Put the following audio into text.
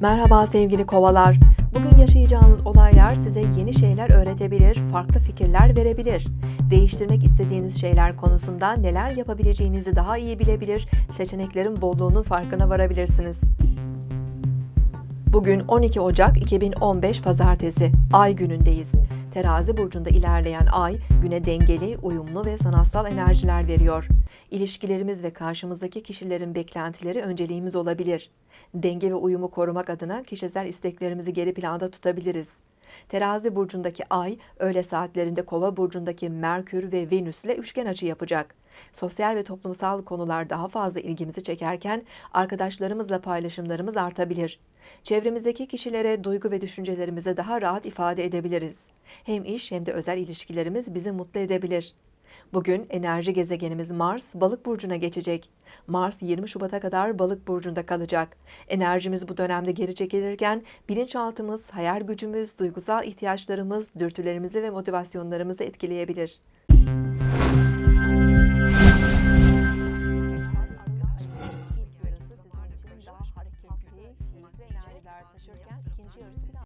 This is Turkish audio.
Merhaba sevgili kovalar. Bugün yaşayacağınız olaylar size yeni şeyler öğretebilir, farklı fikirler verebilir. Değiştirmek istediğiniz şeyler konusunda neler yapabileceğinizi daha iyi bilebilir, seçeneklerin bolluğunun farkına varabilirsiniz. Bugün 12 Ocak 2015 Pazartesi, Ay günündeyiz. Terazi burcunda ilerleyen Ay, güne dengeli, uyumlu ve sanatsal enerjiler veriyor. İlişkilerimiz ve karşımızdaki kişilerin beklentileri önceliğimiz olabilir. Denge ve uyumu korumak adına kişisel isteklerimizi geri planda tutabiliriz. Terazi burcundaki Ay, öğle saatlerinde Kova burcundaki Merkür ve Venüs ile üçgen açı yapacak. Sosyal ve toplumsal konular daha fazla ilgimizi çekerken arkadaşlarımızla paylaşımlarımız artabilir. Çevremizdeki kişilere duygu ve düşüncelerimizi daha rahat ifade edebiliriz. Hem iş hem de özel ilişkilerimiz bizi mutlu edebilir. Bugün enerji gezegenimiz Mars balık burcuna geçecek. Mars 20 Şubat'a kadar balık burcunda kalacak. Enerjimiz bu dönemde geri çekilirken bilinçaltımız, hayal gücümüz, duygusal ihtiyaçlarımız, dürtülerimizi ve motivasyonlarımızı etkileyebilir.